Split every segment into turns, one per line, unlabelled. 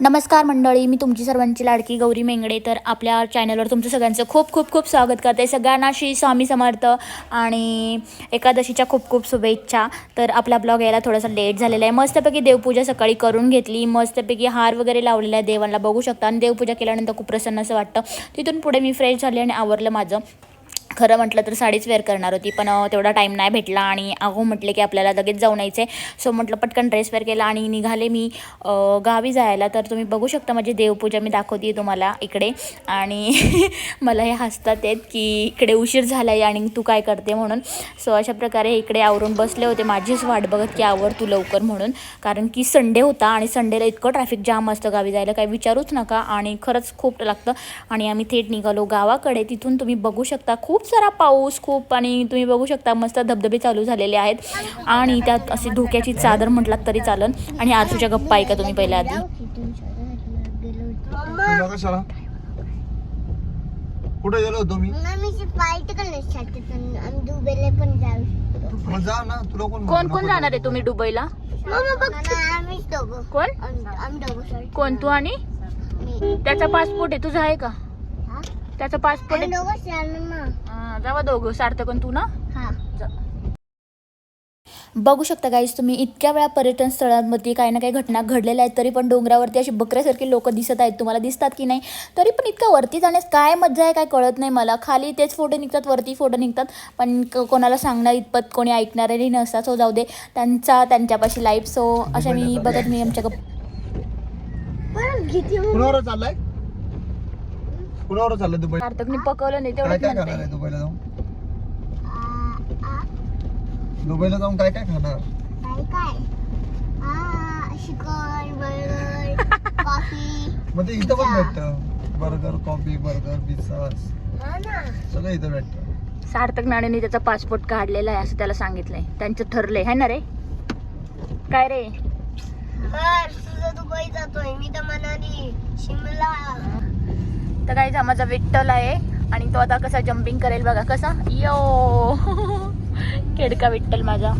नमस्कार मंडळी मी तुमची सर्वांची लाडकी गौरी मेंगडे. तर आपल्या चॅनलवर तुमचं सगळ्यांचं खूप खूप खूप स्वागत करते. सगळ्यांना श्री स्वामी समर्थ आणि एकादशीच्या खूप खूप शुभेच्छा. तर आपला ब्लॉग यायला थोडासा लेट झालेला आहे. मस्तपैकी देवपूजा सकाळी करून घेतली. मस्तपैकी हार वगैरे लावलेला आहे देवांना. बघू शकता. आणि देवपूजा केल्यानंतर खूप प्रसन्न असं वाटतं. तिथून पुढे मी फ्रेश झाली आणि आवरलं माझं. खरं म्हटलं तर साडीच वेअर करणार होती पण तेवढा टाईम नाही भेटला आणि अहो म्हटले की आपल्याला लगेच जाऊन यायचं आहे सो म्हटलं पटकन ड्रेस वेअर केला आणि निघाले मी गावी जायला. तर तुम्ही बघू शकता माझी देवपूजा मी दाखवते तुम्हाला इकडे. आणि मला हे हसतात आहेत की इकडे उशीर झाला आहे आणि तू काय करते म्हणून. सो अशा प्रकारे इकडे आवरून बसले होते माझीच वाट बघत की आवर तू लवकर म्हणून. कारण की संडे होता आणि संडेला इतकं ट्रॅफिक जाम असतं गावी जायला काही विचारूच नका. आणि खरंच खूप लागतं. आणि आम्ही थेट निघालो गावाकडे. तिथून तुम्ही बघू शकता खूप सारा पाऊस खूप आणि तुम्ही बघू शकता मस्त धबधबे चालू झालेले आहेत. आणि त्यात अशी धोक्याची चादर म्हटलात तरी चालन. आणि आजूच्या गप्पा ऐका तुम्ही पहिल्या आधी.
कुठे गेलो होतो मी कोण
कोण कोण जाणार आहे तुम्ही दुबईला? कोण. कोण? तू आणि?
मी.
त्याचा पासपोर्ट आहे तुझा आहे का? त्याचा पासपोर्ट आहे हा, जावा दोघं सार्थक आणि तू ना?
हा.
बघू शकता गाईज तुम्ही इतक्या वेळा पर्यटन स्थळांमध्ये काही ना काही घटना घडलेल्या आहेत तरी पण डोंगरावरती अशी बकऱ्यासारखी लोक दिसत आहेत. तुम्हाला दिसतात की नाही? तरी पण इतकं वरती जाण्यास काय मजा आहे काय कळत नाही मला. खाली तेच फोटो निघतात वरती फोटो निघतात. पण क- कोणाला सांगणार इतपत कोणी ऐकणारही नसतात सो जाऊ दे. त्यांचा त्यांच्यापाशी लाईफ सो अशा मी बघत मी आमच्या गप
पण किती
कुणावर चाललाय? कुणावर चाललंय दुबई
सार्थकने पकवलं नाही
काय
तेवढंच
काय खाणार
म्हणते
आहे दुबईला जाऊन? दुबईला जाऊन काय काय खाणार?
काय काय आ, चिकन बर्गर कॉफी
मग ते इथं पण. भेटतं. Burger coffee burger pizza.
हा ना.
सगळं इथं भेटतं.
सार्थक नाणेने त्याचा पासपोर्ट काढलेला आहे असं त्याला सांगितलंय. त्यांचं ठरलंय है ना रे? काय रे?
तर तुझं दुबई जातोय. मी तर मनाली शिमला.
तर काही माझा विठ्ठल आहे आणि तो आता कसा जम्पिंग करेल बघा कसा? यो! खेडका विठ्ठल माझा.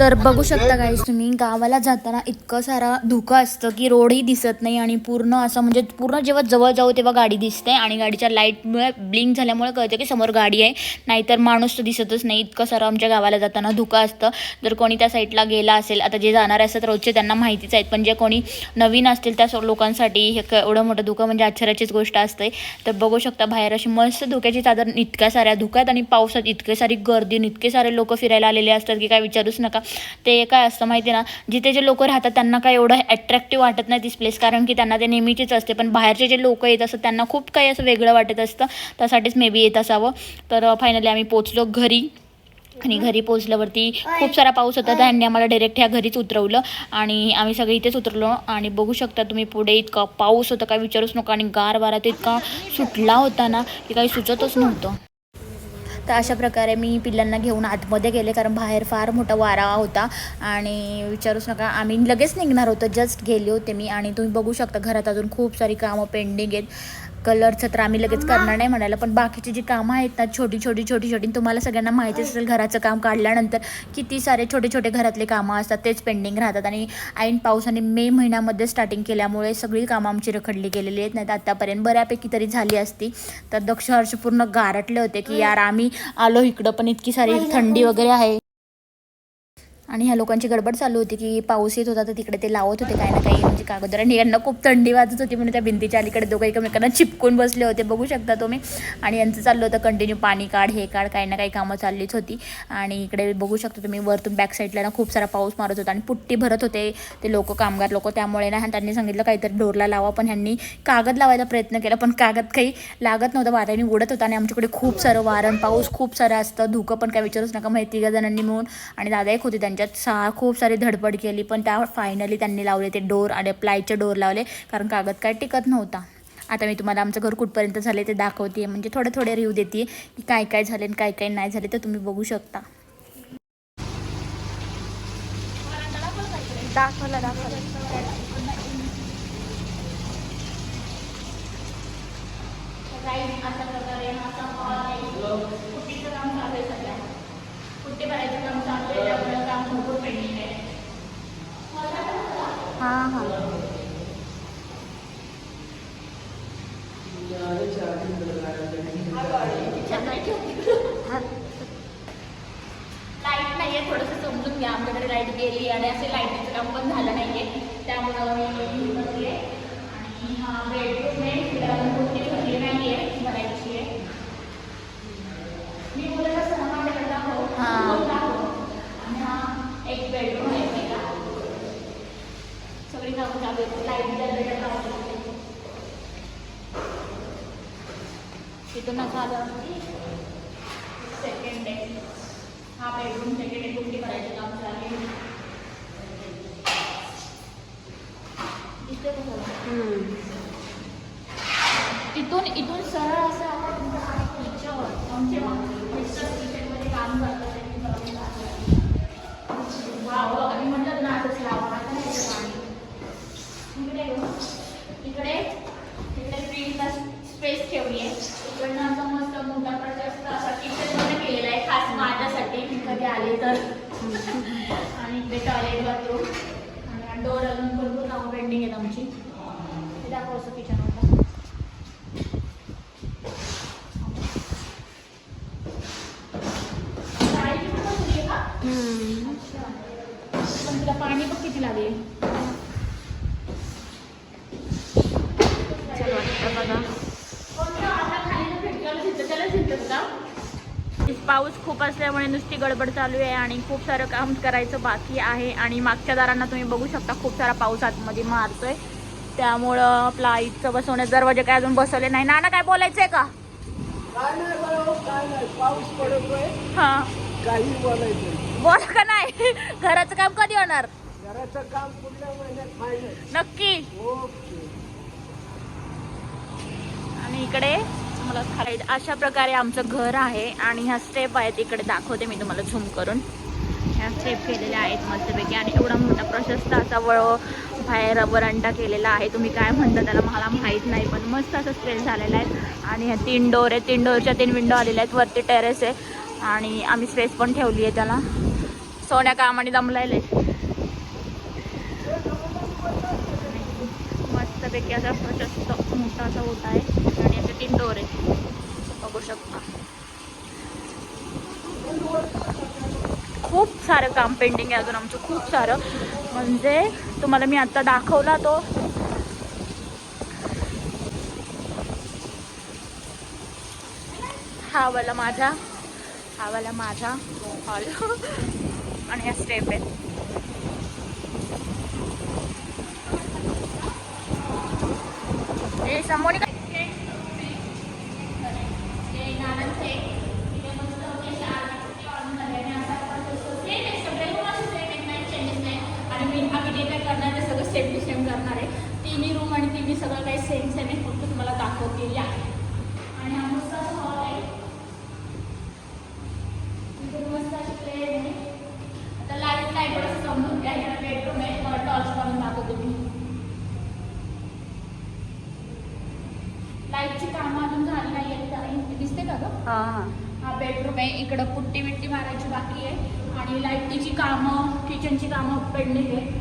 तर बघू शकता गाईस तुम्ही गावाला जाताना इतकं सारा धुकं असतं की रोडही दिसत नाही आणि पूर्ण असं म्हणजे पूर्ण जेव्हा जवळ जाऊ तेव्हा गाडी दिसते आणि गाडीच्या लाईटमुळे ब्लिंक झाल्यामुळे कळतं की समोर गाडी आहे. नाहीतर माणूस तर दिसतच नाही. इतकं सारं आमच्या गावाला जाताना धुकं असतं. जर कोणी त्या साईडला गेला असेल आता जे जाणारे असतात रोजचे त्यांना माहितीच आहेत. पण जे कोणी नवीन असतील त्या लोकांसाठी हे एवढं मोठं धुकं म्हणजे आश्चर्याचीच गोष्ट असते. तर बघू शकता बाहेर अशी मस्त धुक्याची चादर इतक्या साऱ्या धुक्यात आणि पावसात इतके सारी गर्दी इतके सारे लोक फिरायला आलेले असतात की काय विचारूच नका. ते काय असतं माहिती ना जिथे जे लोक राहतात त्यांना काय एवढं अट्रॅक्टिव्ह वाटत नाही तीच प्लेस कारण की त्यांना ते नेहमीचीच असते. पण बाहेरचे जे लोक येत असतात त्यांना खूप काही असं वेगळं वाटत असतं. त्यासाठीच मे बी येत असावं. तर फायनली आम्ही पोचलो घरी. आणि घरी पोचल्यावरती खूप सारा पाऊस होता. त्यांनी आम्हाला डायरेक्ट ह्या घरीच उतरवलं. आणि आम्ही सगळे इथेच उतरलो. आणि बघू शकता तुम्ही पुढे इतका पाऊस होता. काय विचारूच नका. आणि गार वारा तो इतका सुटला होता ना की काही सुचतच नव्हतं. तर अशा प्रकारे मी पिल्लांना घेऊन आतमध्ये गेले कारण बाहेर फार मोठा वारा होता. आणि विचारूच नका आम्ही लगेच निघणार होतो. जस्ट गेले होते मी आणि तुम्ही बघू शकता घरात अजून खूप सारी कामं पेंडिंग आहेत. कलरचं तर आम्ही लगेच करणार नाही म्हणायला पण बाकीची जी कामं आहेत ना छोटी छोटी छोटी छोटी तुम्हाला सगळ्यांना माहितीच असेल घराचं काम काढल्यानंतर किती सारे छोटे छोटे घरातले कामं असतात तेच पेंडिंग राहतात. आणि ऐन पावसाने मे महिन्यामध्ये स्टार्टिंग केल्यामुळे सगळी कामं आमची रखडली गेलेली आहेत. नाही तर आत्तापर्यंत बऱ्यापैकी तरी झाली असती. तर दक्ष हर्ष पूर्ण गारटले होते की यार आम्ही आलो इकडं पण इतकी सारी थंडी वगैरे आहे. आणि ह्या लोकांची गडबड चालू होती की पाऊस येत होता तर तिकडे ते लावत होते काही ना काही. म्हणजे कागद आणि यांना खूप थंडी वाजत होती म्हणून त्या भिंतीच्या अलीकडे दोघं एकमेकांना चिपकून बसले होते. बघू शकता तुम्ही. आणि यांचं चाललं होतं कंटिन्यू पाणी काढ हे काढ काही ना काही कामं चाललीच होती. आणि इकडे बघू शकता तुम्ही वरतून बॅक साईडला ना खूप सारा पाऊस मारत होता आणि पुट्टी भरत होते ते लोक कामगार लोक. त्यामुळे ना त्यांनी सांगितलं काहीतरी डोरला लावा पण ह्यांनी कागद लावायचा प्रयत्न केला पण कागद काही लागत नव्हतं. वाऱ्याने उडत होता आणि आमच्याकडे खूप सारं वारण पाऊस खूप सारं असतं. धुकं पण काय विचारूच नका माहिती तिघा जणांनी मिळून. आणि दादा एक होते त्यांच्यात सा खूप सारी धडपड केली पण त्या फायनली त्यांनी लावले ते डोर आणि प्लायचे डोर लावले कारण कागद काय टिकत नव्हता. आता मी तुम्हाला आमचं घर कुठपर्यंत झाले ते दाखवते म्हणजे थोडे थोडे रिव्ह्यू देते की काय काय झाले आणि काय काय नाही झाले तर तुम्ही बघू शकता. दाखवला दाखवला अशा प्रकारे हा संपा आहे कुट्टीचं काम चालू आहे सध्या कुट्टी भरायचं काम चालू आहे त्यामुळे काम भरपूर पेंडिंग आहे हा हा. लाइट नाहीये थोडंसं समजून घ्या. आमच्याकडे लाइट गेली आणि असे लाईटीचं काम पण झालं नाहीये. त्यामुळं मी बसले आणि हा बेडरूम आहे. कोणती भरली नाहीये भरायची आहे. मी दाखव दोन दाखव. आणि हा एक बेडरूम आहे. पहिला सगळी कामं चालू आहेत लाइट जनरेटर लावलं तिथून असं आलं सेकंड आहे हा बेडरूम सेकंड आहे कुठली करायचं काम चालू आहे दिसतंय का सगळं? तिथून इथून सरळ असं आपण किचन आमचे मिस्टर किचनमध्ये काम करतात त्यांनी बनवून टाकलं. वाव आणि म्हणतात ना असं लावा आता नाही येत पाणी इकडे येऊ. इकडे इकडे फ्रीजला स्पेस ठेवली आहे इकडनं असं मस्त मोठा प्रशस्त असा किचनमध्ये केलेला आहे खास माझ्यासाठी मी तर. आणि इकडे टॉयलेट बाथरूम. आणि डोर अजून भरपूर कामं पेंडिंग आहेत आमची. हे दाखव असं किचन होतं शाळेची पण बसली आहे का? अच्छा. पण तिला पाणी पण किती लागेल कोणतं आता खाली जो फेकलेलं दिसतं त्यालाच दिसतं का? पाऊस खूप असल्यामुळे नुसती गडबड चालू आहे आणि खूप सारं काम करायचं बाकी आहे. आणि मागच्या दारांना तुम्ही बघू शकता खूप सारा पाऊस आतमध्ये मारतोय. त्यामुळं आपला इथचं बसवण्यात दरवाजे काय अजून बसवले नाही. नाना काय बोलायचंय का? हा
काही बोलायचं
बोल का नाही? घराचं काम कधी होणार?
घराचं काम पुढल्या महिन्यात फायनल
नक्की. आणि इकडे? मला खाली अशा प्रकारे आमचं घर आहे आणि ह्या स्टेप आहेत इकडे दाखवते मी तुम्हाला झूम करून. ह्या स्टेप केलेल्या आहेत मस्तपैकी आणि एवढा मोठा प्रशस्त असा वळ बाहेर वरांडा केलेला आहे. तुम्ही काय म्हणता त्याला मला माहीत नाही पण मस्त असं स्पेस झालेला आहे. आणि ह्या तीन डोर आहे तीन डोरच्या तीन विंडो आलेल्या आहेत. वरती टेरेस आहे. आणि आम्ही स्पेस पण ठेवली आहे त्याला. सोन्या कामाने दमलायले. मस्तपैकी असा प्रशस्त मोठा असा ओटा आहे आणि याचे तीन डोर आहे बघू शकता. खूप सारं काम पेंडिंग आहे अजून आमचं खूप सारं. म्हणजे तुम्हाला मी आता दाखवला तो. हा वाला माझा. हा वाला माझा. हॉल आणि या स्टेप आहेत समोर आणि मी आम्ही करणार सगळं सेम टू सेम करणार आहे तिन्ही रूम आणि तिन्ही सगळं काही सेम सेम आहे फक्त तुम्हाला दाखवलेली आहे आणि हा मस्त असा हॉल आहे इथे मस्त अशी प्लेन आहे आता लाइट नाही थोडंसं समजून घ्या ह्याला बेडरूम आहे मला टॉर्च करून दाखवते मी लाईटची कामं अजून झाली नाही आहेत त्या- दिसते का गं हा बेडरूम आहे. इकडं पुट्टी बिट्टी मारायची बाकी आहे. आणि लाईटीची कामं किचनची कामं पेंडिंग आहे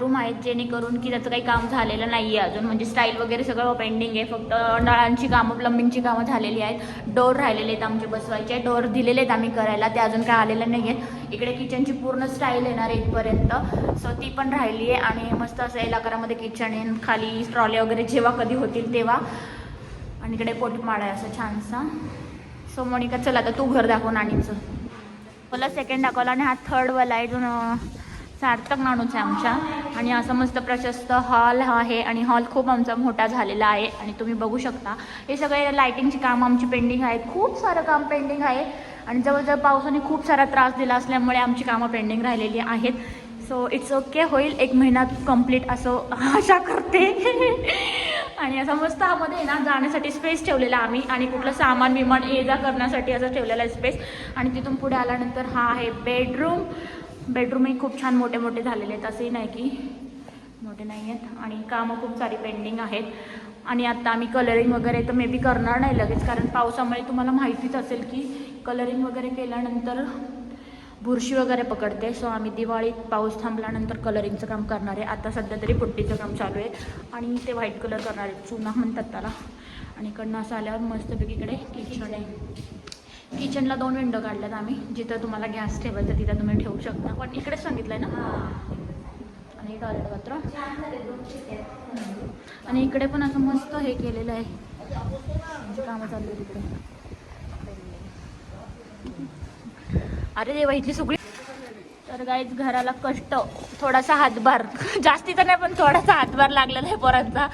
बाथरूम आहेत जेणेकरून की त्याचं काही काम झालेलं नाही आहे अजून. म्हणजे स्टाईल वगैरे सगळं पेंडिंग आहे. फक्त नळांची कामं प्लंबिंगची कामं झालेली आहेत. डोर राहिलेले आहेत आमचे बसवायचे. डोर दिलेले आहेत आम्ही करायला. ते अजून काय आलेलं नाही आहेत इकडे किचनची पूर्ण स्टाईल येणार इथपर्यंत सो ती पण राहिली आहे आणि मस्त असं एलाकारामध्ये किचन आहे. खाली ट्रॉले वगैरे जेव्हा कधी होतील तेव्हा. आणि इकडे पोटमाळ आहे असं छानसा. सो मोनिका चला आता तू घर दाखव नाणीचं मला सेकंड दाखवला आणि हा थर्डवाला आहे. जो सार्थक माणूस आहे आमच्या आणि असं मस्त प्रशस्त हॉल आहे आणि हॉल खूप आमचा मोठा झालेला आहे आणि तुम्ही बघू शकता. हे सगळे लाईटिंगची कामं आमची पेंडिंग आहेत. खूप सारं काम पेंडिंग आहे. आणि जवळजवळ पावसाने खूप सारा त्रास दिला असल्यामुळे आमची कामं पेंडिंग राहिलेली आहेत. सो इट्स ओके होईल. एक महिन्यात कंप्लीट असं आशा करते. आणि असं मस्त आमध्ये ना जाण्यासाठी स्पेस ठेवलेला आम्ही. आणि कुठलं सामान विमान ये जा करण्यासाठी असं ठेवलेला आहे स्पेस आणि तिथून पुढे आल्यानंतर हा आहे बेडरूम बेडरूमही खूप छान मोठे मोठे झालेले आहेत असंही नाही की मोठे नाही आहेत. आणि कामं खूप सारी पेंडिंग आहेत. आणि आत्ता आम्ही कलरिंग वगैरे तर मे बी करणार नाही लगेच कारण पावसामुळे तुम्हाला माहितीच असेल की कलरिंग वगैरे केल्यानंतर बुरशी वगैरे पकडते. सो आम्ही दिवाळीत पाऊस थांबल्यानंतर कलरिंगचं काम करणार आहे. आता सध्या तरी पुट्टीचं काम चालू आहे. आणि ते व्हाईट कलर करणार आहे. चुना म्हणतात त्याला. आणि इकडनं असं आल्यावर मस्तपैकी इकडे किचन आहे. किचनला दोन विंडो काढल्यात आम्ही. जिथं तुम्हाला गॅस ठेवायचं तिथं तुम्ही ठेवू शकता. पण इकडेच सांगितलं आहे ना आणि टॉयलेट बाथरूम आणि इकडे पण असं मस्त हे केलेलं आहे. म्हणजे कामं चालू आहे तिकडे अरे देवा इथली सगळी तर गाईच घराला कष्ट. थोडासा हातभार. जास्ती तर नाही पण थोडासा हातभार लागलेला आहे पोरांचा.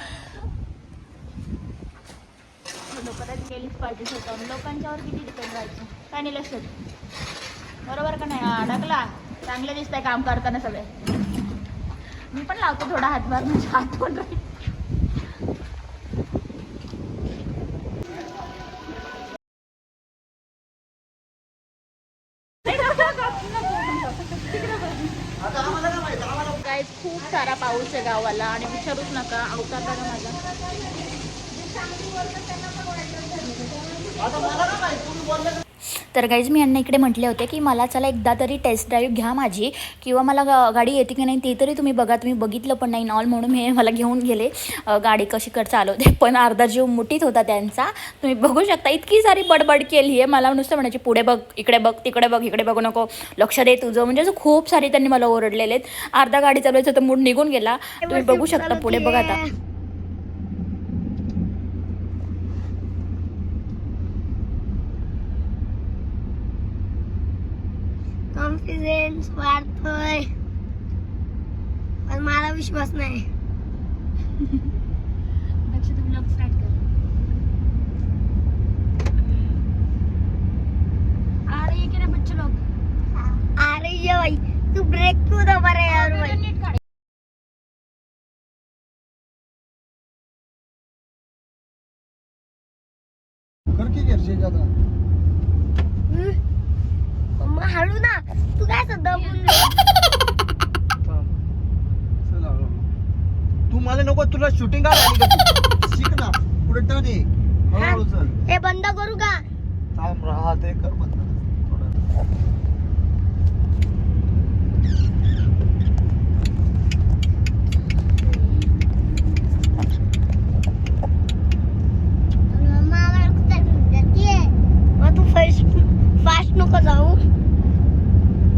केलीच पाहिजे स्वतः. लोकांच्यावर किती डिपेंड राहायचं? काय नाही लक्षात. बरोबर का नाही? अडकला. चांगलं दिसतंय काम करताना सगळे. मी पण लावतो थोडा हातभार म्हणजे हात पण राहील काय खूप सारा पाऊस आहे गावाला आणि विचारूच नका अवतार बघा माझा. तर गाईज मी यांना इकडे म्हटले होते की मला चला एकदा तरी टेस्ट ड्राईव्ह घ्या माझी. किंवा मला गाडी येते की नाही ते तरी तुम्ही बघा. तुम्ही बघितलं पण नाही नॉल म्हणून हे मला घेऊन गेले. गाडी कशी कर चालवते. पण अर्धा जीव मुठीत होता त्यांचा. तुम्ही बघू शकता इतकी सारी बडबड केली आहे. मला नुसतं म्हणायची पुढे बघ इकडे बघ तिकडे बघ इकडे बघू नको. लक्ष दे तुझं. म्हणजे असं खूप सारे त्यांनी मला ओरडलेले आहेत. अर्धा गाडी चालवायचं तर मूड निघून गेला. तुम्ही बघू शकता पुढे बघा आता.
कॉन्फिडन्स वाढतोय. पण मला विश्वास नाही
अरे ये रे बच्चे लोग
अरे ये भाई तू ब्रेक क्यों दबा रहा है यार भाई
नीट काढ.
कर की घरचे आता
हम्म. मम्मा हळू ना तू काय सध्या बोलली
चल हळू. तू मला नको तुला शूटिंग काढायला का तू? शिक ना पुढे टर्न ये हळूहळू चल
हे. बंद करू का?
थांब राहा ते कर. बंद थोडं
मम्मा आम्हाला कुठे घेऊन जातीये? मग तू फास्ट फास्ट नको जाऊ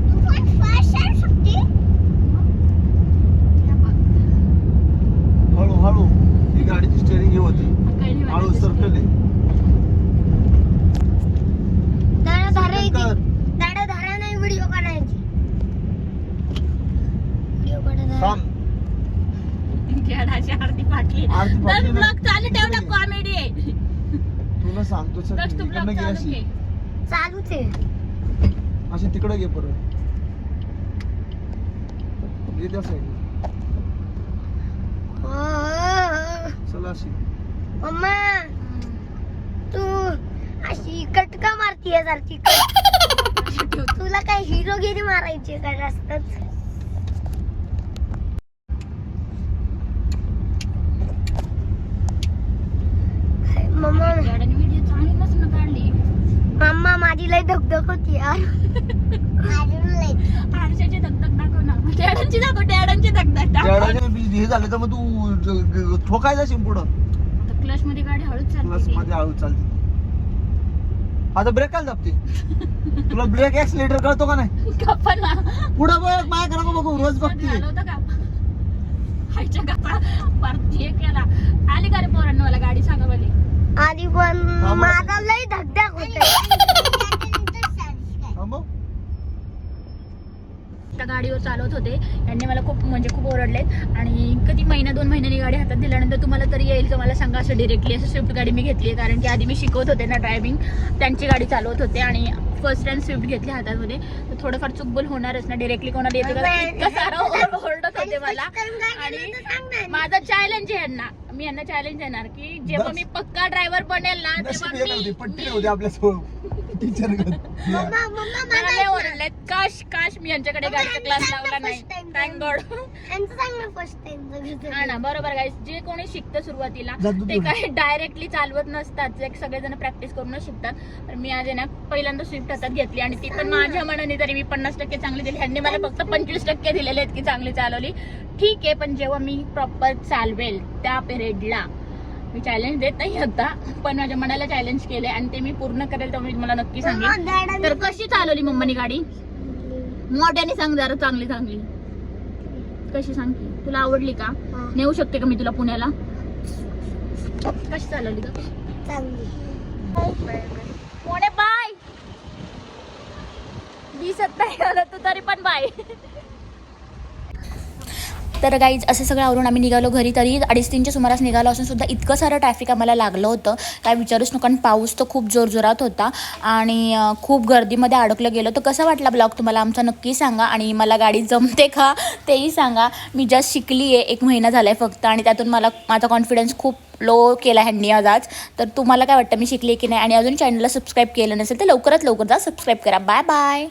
तू पण फास्ट जाऊ शकते
हळू हळू ही गाडीची स्टेअरिंग हे होती
काही नाही
हळू
वाटत.
सर्कल आहे
दादा धारा
Second कर.
दादा धारा नाही व्हिडिओ काढायची व्हिडिओ काढायचा
थांब
खेळाची आरती फाटली
आरती
तर
फाटली ना.
ब्लॉग चालू ठेव ना कॉमेडी आहे तर तू
इकडनं
ब्लॉग
घे
चालू
अशी.
चालूच आहे.
अशी तिकडे घे परत. घे त्या साईड चला अशी.
मम्मा तू अशी कटका मारतीये सारखी? तुला काय हिरोगिरी मारायची का जास्तच मम्मा
गाड्याने व्हिडिओ चांगली नसून काढली
मम्मा माझी लय धगधग होती यार.
आरशाची धगधग दाखव ना. टॅडांची दाखव टॅडांची धगधग दाखव.
हे झालं तर मग तू ज- ग- ठोकायचा शिम पुढं.
आता क्लच मध्ये गाडी हळूच
क्लास
चालते
मध्ये हळू चालते आता ब्रेक काय दाबते? तुला ब्रेक एक्सिलेटर कळतो का नाही?
गप्पा ना.
पुढं बघ माया करा बघू रोज बघते.
घालवतं का? खायच्या गप्पा. परत हे केला. आली का रे पोरांना मला गाडी सांगा मला
आधी पण. माझा लय धगधग होते.
शकता गाडीवर चालवत होते. यांनी मला खूप म्हणजे खूप ओरडलेत. आणि कधी महिना दोन महिन्यांनी गाडी हातात दिल्यानंतर तुम्हाला तरी येईल का? मला सांगा असं डिरेक्टली असं स्विफ्ट गाडी मी घेतली आहे कारण की आधी मी शिकवत होते ना ड्रायव्हिंग त्यांची गाडी चालवत होते. आणि फर्स्ट टाइम स्विफ्ट घेतली हातामध्ये. तर थोडंफार चुकबुल होणारच ना? डिरेक्टली कोणाला येते का? इतकं सारं ओर- ओरडत होते मला. आणि माझं चॅलेंज आहे यांना. मी यांना चॅलेंज देणार की जेव्हा मी पक्का ड्रायव्हर बनेल ना तेव्हा मी
टीचर
मम्मा मम्मा
मला लय ओरडलेत. काश काश मी यांच्याकडे गाडीचा क्लास लावला नाही. थँक गॉड
फर्स्ट टाइम
हा ना बरोबर गाईस जे कोणी शिकतं सुरुवातीला ते. काही डायरेक्टली चालवत नसतात. जे सगळेजण प्रॅक्टिस करूनच शिकतात. तर मी आज ना पहिल्यांदा स्विफ्ट हातात घेतली आणि ती पण माझ्या मनाने तरी मी पन्नास टक्के चांगली दिली. ह्यांनी मला फक्त पंचवीस टक्के दिलेले आहेत की चांगली चालवली. ठीक आहे पण जेव्हा मी प्रॉपर चालवेल त्या पिरियडला मी चॅलेंज देत नाही आता पण माझ्या मनाला चॅलेंज केले आणि ते मी पूर्ण करेल तर मी मला नक्की सांगेन. तर कशी चालवली मम्मानी गाडी? मोठ्याने सांग जरा चांगली चांगली. कशी सांग तुला आवडली का? नेऊ शकते का मी तुला पुण्याला? कशी चालवली का पुणे बाय! दिसत नाही तू तरी पण बाय. तर गाईज असं सगळं आवरून आम्ही निघालो घरी. तरी अडीच तीनच्या सुमारास निघालो असून सुद्धा इतकं सारं ट्रॅफिक आम्हाला लागलं होतं. काय विचारूच नका कारण पाऊस तर खूप जोरजोरात होता. आणि खूप गर्दीमध्ये अडकलं गेलो. तर कसा वाटला ब्लॉग तुम्हाला? आमचा नक्की सांगा. आणि मला गाडी जमते का? तेही सांगा. मी जस्ट शिकली आहे एक महिना झाला आहे फक्त. आणि त्यातून मला माझा कॉन्फिडन्स खूप लो केला ह्यांनी आज आज तर तुम्हाला काय वाटतं? मी शिकली की नाही? आणि अजून चॅनलला सबस्क्राईब केलं नसेल तर लवकरात लवकर जा. सबस्क्राईब करा. Bye bye